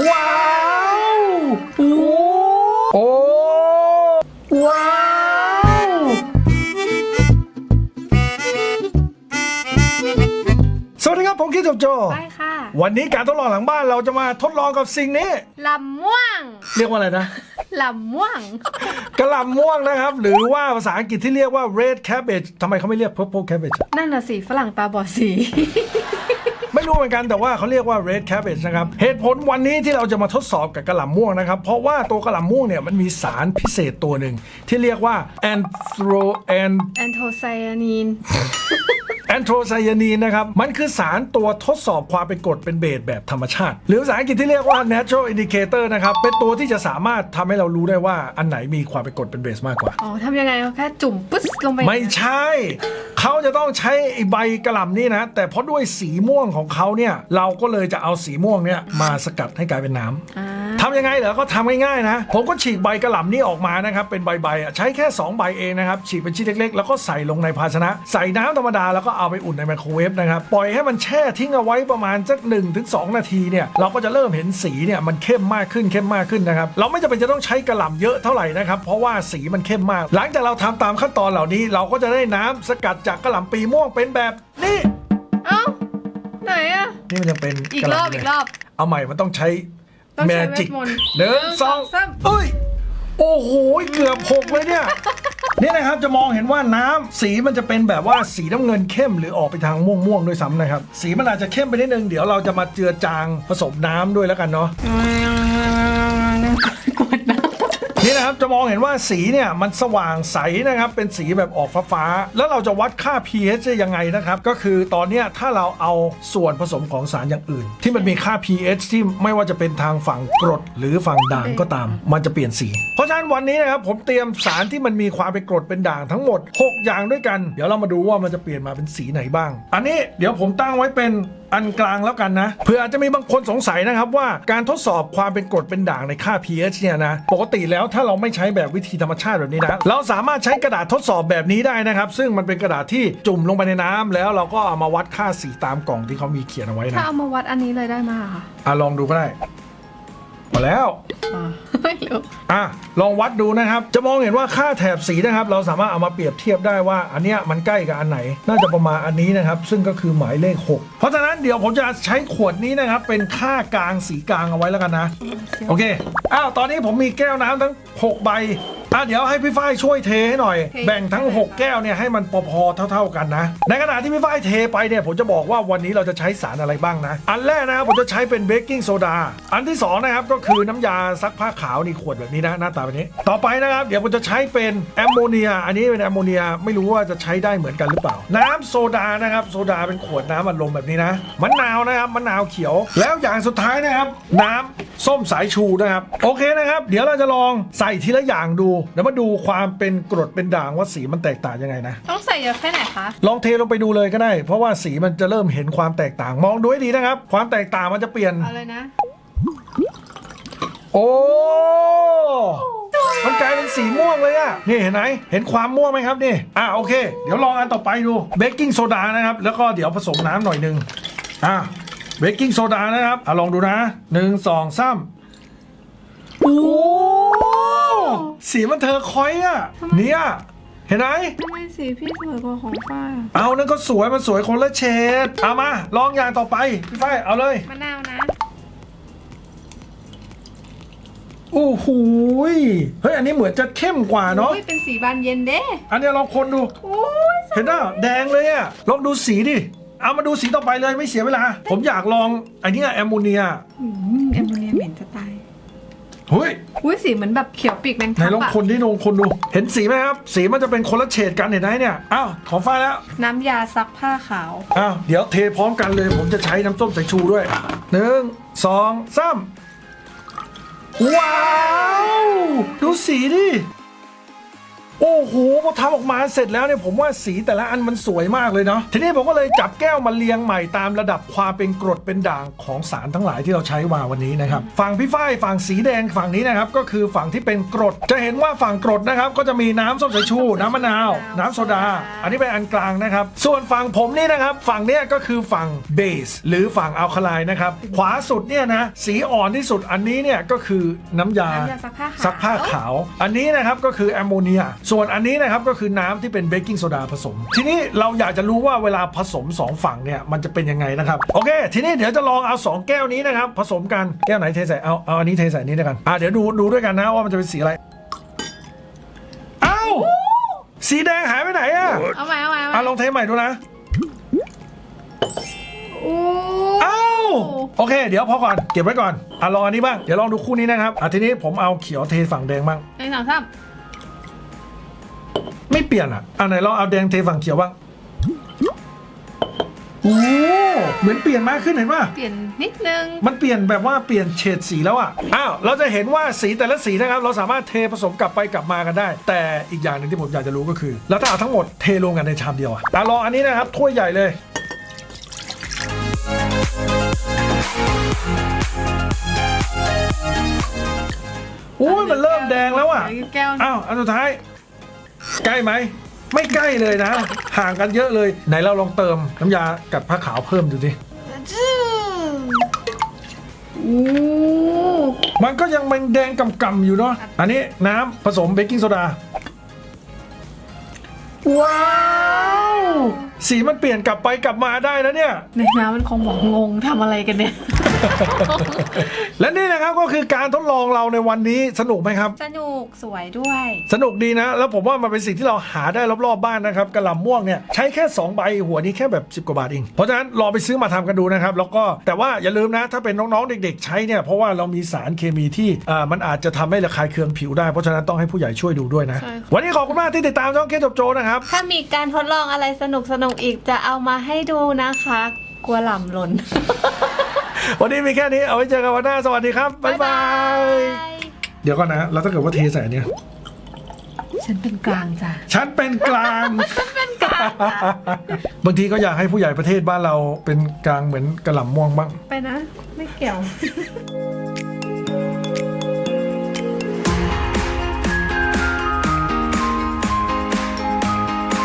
ว้าวโอ้โอ้ว้าวสวัสดีครับผมคิดจบโจ ไปค่ะวันนี้การทดลองหลังบ้านเราจะมาทดลองกับสิ่งนี้ ลำม่วงเรียกว่าอะไรนะลำม่วง กระหล่ำม่วงนะครับ หรือว่าภาษาอังกฤษที่เรียกว่า red cabbage ทำไมเขาไม่เรียก purple cabbage นั่นน่ะสิฝรั่งตาบอดสี ไม่รู้เหมือนกันแต่ว่าเขาเรียกว่า red cabbage นะครับ เหตุผลวันนี้ที่เราจะมาทดสอบกับกระหล่ำม่วงนะครับ เพราะว่าตัวกระหล่ำม่วงเนี่ยมันมีสารพิเศษตัวหนึ่งที่เรียกว่า anthro and แอนโทไซยานีนแอนโทรไซยานีนนะครับ มันคือสารตัวทดสอบความเป็นกรดเป็นเบสแบบธรรมชาติ หรือภาษาอังกฤษที่เรียกว่า natural indicator นะครับ เป็นตัวที่จะสามารถทำให้เรารู้ได้ว่าอันไหนมีความเป็นกรดเป็นเบสมากกว่า อ๋อทำยังไงแค่จุ่มปึ๊สลงไป ไม่ใช่ เขาจะต้องใช้ไอ้ใบกระหล่ำนี่นะ แต่เพราะด้วยสีม่วงของเขาเนี่ย เราก็เลยจะเอาสีม่วงเนี่ยมาสกัดให้กลายเป็นน้ำอ่า ทำยังไงเหรอก็ทำง่ายๆนะ ผมก็ฉีกใบกระหล่ำนี่ออกมานะครับ เป็นใบๆอะใช้แค่ 2 ใบเองนะครับ ฉีกเป็นชิ้นเล็กๆ แล้วก็ใส่ลงในภาชนะ ใส่น้ำธรรมดาแล้วก็เอาไปอุ่นในไมโครเวฟนะครับ ปล่อยให้มันแช่ทิ้งเอาไว้ประมาณสัก1-2ถึง2นาทีเนี่ย เราก็จะเริ่มเห็นสีเนี่ยมันเข้มมากขึ้นเข้มมากขึ้นนะครับ เราไม่จำเป็นจะต้องใช้กระหล่ำเยอะเท่าไหร่นะครับ เพราะว่าสีมันเข้มมาก หลังจากเราทำตามขั้นตอนเหล่านี้ เราก็จะได้น้ำสกัดจากกระหล่ำปีม่วงเป็นแบบนี้ เอ้า ไหนอะนี่มันยังเป็นอีกระหรอบล่ำอีเลยกรอบ เอาใหม่มันต้องใช้ ต้องแมใช้จิกเวทมนต์หนึ่งหนึ่งสองสองสามเอ้ย โอ้โห เกือบหกเลยเนี่ย นี่นะครับจะมองเห็นว่าน้ำสีมันจะเป็นแบบว่าสีน้ำเงินเข้มหรือออกไปทางม่วงม่วงๆด้วยซ้ำนะครับ สีมันอาจจะเข้มไปนิดนึง เดี๋ยวเราจะมาเจือจางผสมน้ำด้วยแล้วกันเนาะกดนะ นะครับจะมองเห็นว่าสีเนี่ยมันสว่างใสนะครับเป็นสีแบบออกฟ้าๆแล้วเราจะวัดค่า pH ได้ยังไงนะครับ ก็คือตอนนี้ถ้าเราเอาส่วนผสมของสารอย่างอื่น ที่มันมีค่า pH ที่ไม่ว่าจะเป็นทางฝั่งกรดหรือฝั่งด่างก็ตาม มันจะเปลี่ยนสี เพราะฉะนั้นวันนี้นะครับผมเตรียมสารที่มันมีความเป็นกรดเป็นด่างทั้งหมด 6 อย่างด้วยกัน เดี๋ยวเรามาดูว่ามันจะเปลี่ยนมาเป็นสีไหนบ้าง อันนี้เดี๋ยวผมตั้งไว้เป็น อันกลางแล้วกันนะเผื่ออาจจะมีบางคนสงสัยนะครับว่าการทดสอบความเป็นกรดเป็นด่างในค่า pH เนี่ยนะปกติแล้วถ้าเราไม่ใช้แบบวิธีธรรมชาติแบบนี้นะเราสามารถใช้กระดาษทดสอบแบบนี้ได้นะครับ ซึ่งมันเป็นกระดาษที่จุ่มลงไปในน้ำแล้วเราก็เอามาวัดค่าสีตามกล่องที่เขามีเขียนเอาไว้ถ้านะเอามาวัดอันนี้เลยได้ไหมอะคะอะลองดูก็ได้มาแล้วอ่า ไม่รู้อะลองวัดดูนะครับ จะมองเห็นว่าค่าแถบสีนะครับ เราสามารถเอามาเปรียบเทียบได้ว่า อันเนี้ยมันใกล้กับอันไหน น่าจะประมาณอันนี้นะครับ ซึ่งก็คือหมายเลข 6 เพราะฉะนั้นเดี๋ยวผมจะใช้ขวดนี้นะครับ เป็นค่ากลางสีกลางเอาไว้แล้วกันนะ โอเคอ้าวตอนนี้ผมมีแก้วน้ำทั้ง 6 ใบ อะเดี๋ยวให้พี่ฝ้ายช่วยเทให้หน่อยแบ่งทั้ง 6 แก้วเนี่ยให้มันพอๆเท่า ๆกันนะ ในขณะที่พี่ฝ้ายเทไปเนี่ยผมจะบอกว่าวันนี้เราจะใช้สารอะไรบ้างนะ อันแรกนะครับผมจะใช้เป็นเบกกิ้งโซดา อันที่สองนะครับก็คือน้ำยาซักผ้าขาวนี่ขวดแบบนี้นะหน้าตาแบบนี้ ต่อไปนะครับเดี๋ยวผมจะใช้เป็นแอมโมเนีย อันนี้เป็นแอมโมเนียไม่รู้ว่าจะใช้ได้เหมือนกันหรือเปล่า น้ำโซดานะครับโซดาเป็นขวดน้ำอัดลมแบบนี้นะมะนาวนะครับมะนาวเขียว แล้วอย่างสุดท้ายนะครับน้ำ ส้มสายชูนะครับ โอเคนะครับ เดี๋ยวเราจะลองใส่ทีละอย่างดูแล้วมาดูความเป็นกรดเป็นด่างว่าสีมันแตกต่างยังไงนะ ต้องใส่เยอะแค่ไหนคะ ลองเทลงไปดูเลยก็ได้ เพราะว่าสีมันจะเริ่มเห็นความแตกต่างมองดูให้ดีนะครับ ความแตกต่างมันจะเปลี่ยนเอาเลยนะ โอ้มันกลายเป็นสีม่วงเลยอะนี่เห็นไหมเห็นความม่วงไหมครับนี่อะโอเค เดี๋ยวลองอันต่อไปดูเบกกิ้งโซดานะครับแล้วก็เดี๋ยวผสมน้ำหน่อยหนึ่งอะ เบกกิ้งโซดานะครับอะลองดูนะหนึ่งสองสามโอ้สีมันเธอคอยอะเนี่ยเห็นไหมทำไมสีพี่สวยกว่าของฝ้ายอะเอานั่นก็สวยมันสวยคนละเฉดเอามา ลองอย่างต่อไปพี่ฝ้ายเอาเลยมะนาวนะ โอ้โหยเฮ้ยอันนี้เหมือนจะเข้มกว่าเนาะอุ้ยเป็นสีบานเย็นเด้ อันนี้ลองคนดู โอ้ย เห็นป่ะแดงเลยอะลองดูสีดิ เอามาดูสีต่อไปเลยไม่เสียเวลา ผมอยากลองอันเนี้ยแอมโมเนียอืมแอมโมเนียเหม็นจะตายเฮ้ยอุ้ยสีเหมือนแบบเขียวปีกแมงไหนทับลองอะคนที่ลองคนดู เห็นสีไหมครับ สีมันจะเป็นคนละเฉดกันเห็นไหมเนี่ยอ้าวขอฟ้าแล้วน้ำยาซักผ้าขาว อ้าวเดี๋ยวเทพร้อมกันเลย ผมจะใช้น้ำส้มสายชูด้วยหนึ่งสองสามว้าว ดูสีดิ โอ้โหพอทำออกมาเสร็จแล้วเนี่ยผมว่าสีแต่ละอันมันสวยมากเลยเนาะทีนี้ผมก็เลยจับแก้วมาเรียงใหม่ตามระดับความเป็นกรดเป็นด่างของสารทั้งหลายที่เราใช้มาวันนี้นะครับฝั่งพี่ฝ้ายฝั่งสีแดงฝั่งนี้นะครับก็คือฝั่งที่เป็นกรด จะเห็นว่าฝั่งกรดนะครับก็จะมีน้ำส้มสายชู น้ำมะนาว น้ำโซดา อันนี้เป็นอันกลางนะครับ ส่วนฝั่งผมนี่นะครับฝั่งเนี้ยก็คือฝั่งเบสหรือฝั่งอัลคาไลน์นะครับขวาสุดเนี่ยนะสีอ่อนที่สุดอันนี้เนี่ยก็คือน้ำยาน้ำยาซักผ้าขาวซักผ้าขาวอันนี้นะครับก็คือแอมโมเนียส่วนอันนี้นะครับก็คือน้ำที่เป็นเบกกิ้งโซดาผสม ทีนี้เราอยากจะรู้ว่าเวลาผสม 2 ฝั่งเนี่ยมันจะเป็นยังไงนะครับ โอเค ทีนี้เดี๋ยวจะลองเอา 2 แก้วนี้นะครับ ผสมกันแก้วไหนเทใส่เอาเอาอันนี้เทใส่นี้ด้วยกันอะเดี๋ยวดูดูด้วยกันนะว่ามันจะเป็นสีอะไรเอ้าสีแดงหายไปไหนอะเอาใหม่เอาใหม่เอาใหอะม่ลองเทใหม่ดูนะโอ้เอ้าโอเค เดี๋ยวพอก่อนเก็บไว้ก่อนอะลองอันนี้บ้างเดี๋ยวลองดูคู่นี้นะครับอะทีนี้ผมเอาเขียวเทฝั่งแดงบ้างหนึ่งสองสาม ไม่เปลี่ยนอะอันไหนลองเอาแดงเทฝั่งเขียวบ้างโอ้เหมือนเปลี่ยนมากขึ้นเห็นป่ะ เปลี่ยนนิดนึง มันเปลี่ยนแบบว่าเปลี่ยนเฉดสีแล้วอะ อ้าว เราจะเห็นว่าสีแต่ละสีนะครับ เราสามารถเทผสมกลับไปกลับมากันได้ แต่อีกอย่างหนึ่งที่ผมอยากจะรู้ก็คือ แล้วถ้าเอาทั้งหมดเทรวมกันในชามเดียวอะอะลองอันนี้นะครับ ถ้วยใหญ่เลย โอ้ยมันเริ่มแดงแล้วอะเหลือแก้ว อ้าว อันสุดท้าย ใกล้ไหม ไม่ใกล้เลยนะ ห่างกันเยอะเลย ไหนเราลองเติมน้ำยากับผ้าขาวเพิ่มดูดิโอ้มันก็ยังเป็นแดงกำกำๆอยู่เนาะ อันนี้น้ำผสมเบกกิ้งโซดา ว้าว สีมันเปลี่ยนกลับไปกลับมาได้นะเนี่ย ในน้ำมันคงบอกงงทำอะไรกันเนี่ย และนี่นะครับก็คือการทดลองเราในวันนี้สนุกไหมครับ สนุกสวยด้วย สนุกดีนะ แล้วผมว่ามันเป็นสิ่งที่เราหาได้รอบๆบ้านนะครับกระหล่ำม่วงเนี่ยใช้แค่ 2 ใบหัวนี้แค่แบบ 10 กว่าบาทเองเพราะฉะนั้นลองไปซื้อมาทำกันดูนะครับ แล้วก็แต่ว่าอย่าลืมนะถ้าเป็นน้องๆเด็ก ๆ ใช้เนี่ยเพราะว่าเรามีสารเคมีที่อ่ามันอาจจะทำให้ระคายเคืองผิวได้เพราะฉะนั้นต้องให้ผู้ใหญ่ช่วยดูด้วยนะ ใช่ค่ะ วันนี้ขอบคุณมากที่ติดตามช่องเคจบโจนะครับ ถ้ามีการทดลองอะไรสนุกสนุกๆอีกจะเอามาให้ดูนะคะ กลัวหล่ำหล่น วันนี้มีแค่นี้เอาไว้เจอกันวันหน้าสวัสดีครับบ๊ายบายเดี๋ยวก่อนนะแล้วถ้าเกิดว่าเทใส่เนี่ย ฉันเป็นกลางจ้ะ ฉันเป็นกลางเป็นกลางจ้ะบางทีก็อยากให้ผู้ใหญ่ประเทศบ้านเราเป็นกลางเหมือนกระหล่ำม่วงบ้าง ไปนะ ไม่เกี่ยว